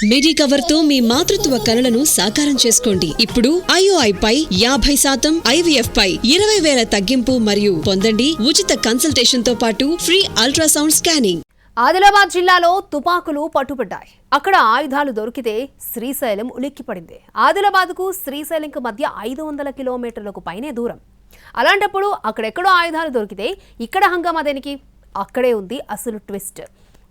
మిడి కవర్తో మీ మాతృత్వ కలలను సాకారం చేసుకోండి. ఇప్పుడు ఐఓఐ పై యాభై శాతం ఐవీఎఫ్ పై ఇరవై వేల తగ్గింపు మరియు పొందండి ఉచిత కన్సల్టేషన్తో పాటు ఫ్రీ అల్ట్రాసౌండ్ స్కానింగ్ ఆదిలాబాద్ జిల్లాలో తుపాకులు పట్టుబడ్డాయి అక్కడ ఆయుధాలు దొరికితే శ్రీశైలం ఉలిక్కిపడింది. ఆదిలాబాద్కు శ్రీశైలంకు మధ్య ఐదు వందల కిలోమీటర్లకు పైనే దూరం. అలాంటప్పుడు అక్కడెక్కడో ఆయుధాలు దొరికితే ఇక్కడ హంగామా దేనికి? అక్కడే ఉంది అసలు ట్విస్ట్.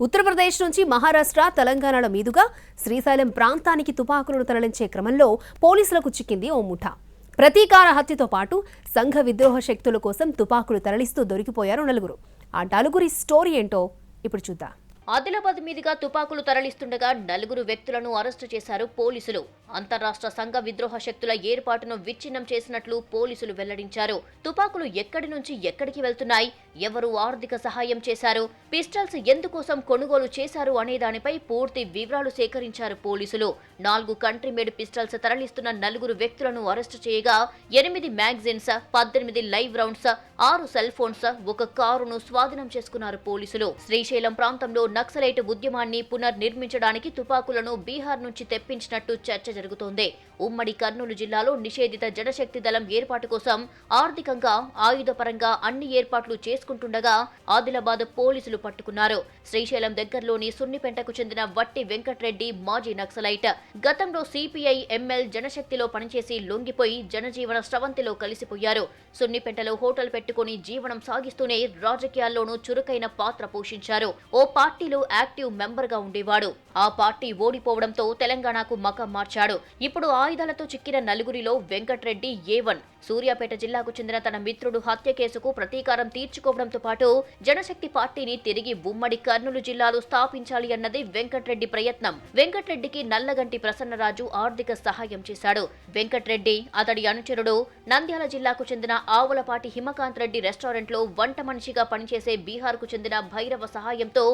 ఉత్తరప్రదేశ్ నుంచి మహారాష్ట్ర తెలంగాణల మీదుగా శ్రీశైలం ప్రాంతానికి తుపాకులను తరలించే క్రమంలో పోలీసులకు చిక్కింది ఓ ముఠా. ప్రతీకార హత్యతో పాటు సంఘ విద్రోహ శక్తుల కోసం తుపాకులు తరలిస్తూ దొరికిపోయారు నలుగురు. ఆ నలుగురి స్టోరీ ఏంటో ఇప్పుడు చూద్దాం. ఆదిలాబాద్ మీదుగా తుపాకులు తరలిస్తుండగా నలుగురు వ్యక్తులను అరెస్టు చేశారు పోలీసులు. అంతరాష్ట్ర సంఘ విద్రోహ శక్తుల ఏర్పాటును విచ్ఛిన్నం చేసినట్లు పోలీసులు వెల్లడించారు. తుపాకులు ఎక్కడి నుంచి ఎక్కడికి వెళ్తున్నాయి? ఎవరు ఆర్థిక సహాయం చేశారు? పిస్టల్స్ ఎందుకోసం కొనుగోలు చేశారు అనే దానిపై పూర్తి వివరాలు సేకరించారు పోలీసులు. నాలుగు కంట్రీ మేడ్ పిస్టల్స్ తరలిస్తున్న నలుగురు వ్యక్తులను అరెస్టు చేయగా ఎనిమిది మ్యాగజైన్స్ పద్దెనిమిది లైవ్ రౌండ్స్ ఆరు సెల్ ఫోన్స్ ఒక కారును స్వాధీనం చేసుకున్నారు పోలీసులు. శ్రీశైలం ప్రాంతంలో నక్సలైట్ ఉద్యమాన్ని పునర్నిర్మించడానికి తుపాకులను బీహార్ నుంచి తెప్పించినట్టు చర్చ జరుగుతోంది. ఉమ్మడి కర్నూలు జిల్లాలో నిషేధిత జనశక్తి దళం ఏర్పాటు కోసం ఆర్థికంగా ఆయుధపరంగా అన్ని ఏర్పాట్లు చేసుకుంటుండగా ఆదిలాబాద్ పోలీసులు పట్టుకున్నారు. శ్రీశైలం దగ్గరలోని సున్నిపెంటకు చెందిన వట్టి వెంకట్రెడ్డి మాజీ నక్సలైట్. గతంలో సిపిఐ ఎంఎల్ జనశక్తిలో పనిచేసి లొంగిపోయి జనజీవన స్రవంతిలో కలిసిపోయారు. సున్నిపెంటలో హోటల్ పెట్టుకుని జీవనం సాగిస్తూనే రాజకీయాల్లోనూ చురుకైన పాత్ర పోషించారు. ఓ పార్టీ పార్టీలో యాక్టివ్ మెంబర్గా ఉండేవాడు. ఆ పార్టీ ఓడిపోవడంతో తెలంగాణకు మకం మార్చాడు. ఇప్పుడు ఆయుధాలతో చిక్కిన నలుగురిలో వెంకట్రెడ్డి ఏ వన్. సూర్యాపేట జిల్లాకు చెందిన తన మిత్రుడు హత్య కేసుకు ప్రతీకారం తీర్చుకోవడంతో పాటు జనశక్తి పార్టీని తిరిగి ఉమ్మడి కర్నూలు జిల్లాలో స్థాపించాలి అన్నది వెంకట్రెడ్డి ప్రయత్నం. వెంకట్రెడ్డికి నల్లగంటి ప్రసన్నరాజు ఆర్థిక సహాయం చేశాడు. వెంకట్రెడ్డి అతడి అనుచరుడు నంద్యాల జిల్లాకు చెందిన ఆవులపాటి హిమకాంత్ రెడ్డి రెస్టారెంట్లో వంట మనిషిగా పనిచేసే బీహార్కు చెందిన భైరవ సహాయంతో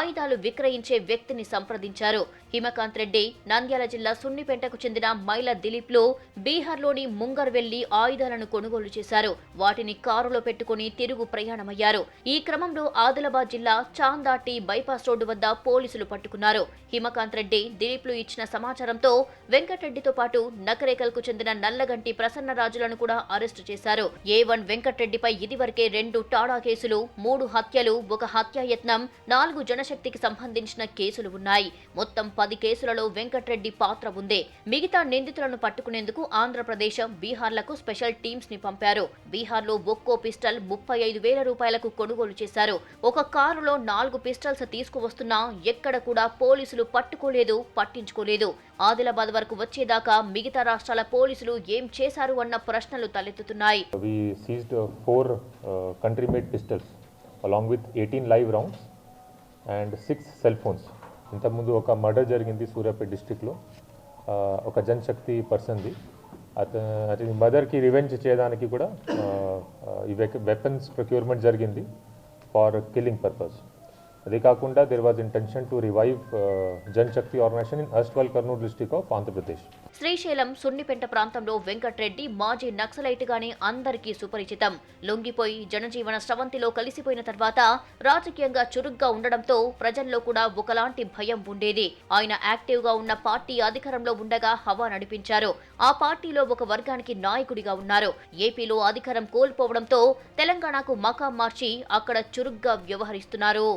ఆయుధాలు విక్రయించే వ్యక్తిని సంప్రదించారు. హిమకాంత్ రెడ్డి నంద్యాల జిల్లా సున్నిపేటకు చెందిన మైల దిలీప్లో బీహార్లోని ముంగర్ వెళ్ళి ఆయుధాలను కొనుగోలు చేశారు. వాటిని కారులో పెట్టుకుని తిరుగు ప్రయాణమయ్యారు. ఈ క్రమంలో ఆదిలాబాద్ జిల్లా చాందాటి బైపాస్ రోడ్డు వద్ద పోలీసులు పట్టుకున్నారు. హిమకాంత్ రెడ్డి దిలీప్లు ఇచ్చిన సమాచారంతో వెంకటరెడ్డితో పాటు నకరేకల్కు చెందిన నల్లగంటి ప్రసన్నరాజులను కూడా అరెస్టు చేశారు. ఏ వన్ వెంకటరెడ్డిపై ఇదివరకే రెండు టాడా కేసులు మూడు హత్యలు ఒక హత్యాయత్నం నాలుగు శక్తికి సంబంధించిన కేసులు ఉన్నాయి. మొత్తం పది కేసులలో వెంకటరెడ్డి పాత్ర ఉంది. మిగతా నిందితులను పట్టుకునేందుకు ఆంధ్రప్రదేశ్ బీహార్లకు స్పెషల్ టీమ్స్ని పంపారు. బీహార్లో ఒక్కో పిస్టల్ ముప్పై ఐదు వేల రూపాయలకు కొనుగోలు చేశారు. ఒక కారులో నాలుగు పిస్టల్స్ తీసుకువస్తున్నా ఎక్కడ కూడా పోలీసులు పట్టుకోలేదు పట్టించుకోలేదు. ఆదిలాబాద్ వరకు వచ్చేదాకా మిగతా రాష్ట్రాల పోలీసులు ఏం చేశారు అన్న ప్రశ్నలు తలెత్తుతున్నాయి. Uh, uh, along with 18 live rounds. And six cell phones. ఇంతకుముందు ఒక మర్డర్ జరిగింది సూర్యాపేట డిస్టిక్లో ఒక జనశక్తి పర్సన్ది. అత అతని మదర్కి రివెంజ్ చేయడానికి కూడా ఈ వెపన్స్ ప్రొక్యూర్మెంట్ జరిగింది ఫార్ కిల్లింగ్ పర్పస్. అదే కాకుండా there was intention to revive Janashakti organisation in actual Kurnool district of Andhra Pradesh. Srisailam Sunnipenta ప్రాంతంలో వెంకట్రెడ్డి మాజీ నక్సలైట్ గానే అందరికీ సుపరిచితం. లొంగిపోయి జనజీవన స్రవంతిలో కలిసిపోయిన తర్వాత రాజకీయంగా చురుగ్గా ఉండడంతో ప్రజల్లో కూడా ఒకలాంటి భయం ఉండేది. ఆయన యాక్టివ్గా ఉన్న పార్టీ అధికారంలో ఉండగా హవా నడిపించారు. ఆ పార్టీలో ఒక వర్గానికి నాయకుడిగా ఉన్నారు. ఏపీలో అధికారం కోల్పోవడంతో తెలంగాణకు మకాం మార్చి అక్కడ చురుగ్గా వ్యవహరిస్తున్నారు.